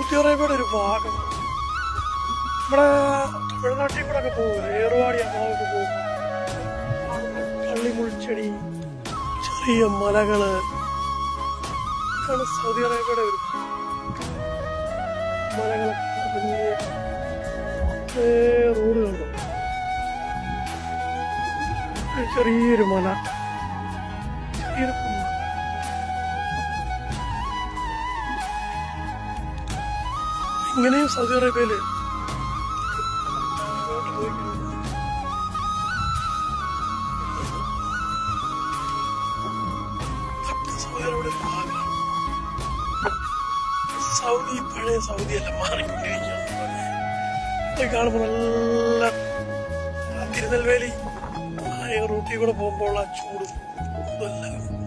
Saudi അറേബ്യയുടെ ഒരു ഭാഗം നമ്മുടെ തമിഴ്നാട്ടിൽ കൂടെ ഒക്കെ പോകും. ഏറുവാടി ഭാഗമൊക്കെ പോകും. പള്ളിമുൾച്ചെടി ചെറിയ മലകൾ. ഇതാണ് സൗദി അറേബ്യയുടെ ഒരു. മലകളൊക്കെ റോഡ് കണ്ടോ? ചെറിയൊരു മല. ചെറിയൊരു ഇങ്ങനെയും സൗദി അറേബ്യയിൽ. സൗദി പഴയ സൗദി അല്ല മാറിക്കൊണ്ടിരിക്കുകയാണ്. കാണുമ്പോ നല്ല തിരുനെൽവേലി. റൂട്ടിൽ കൂടെ പോകുമ്പോൾ ആ ചൂട്. ഇതെല്ലാം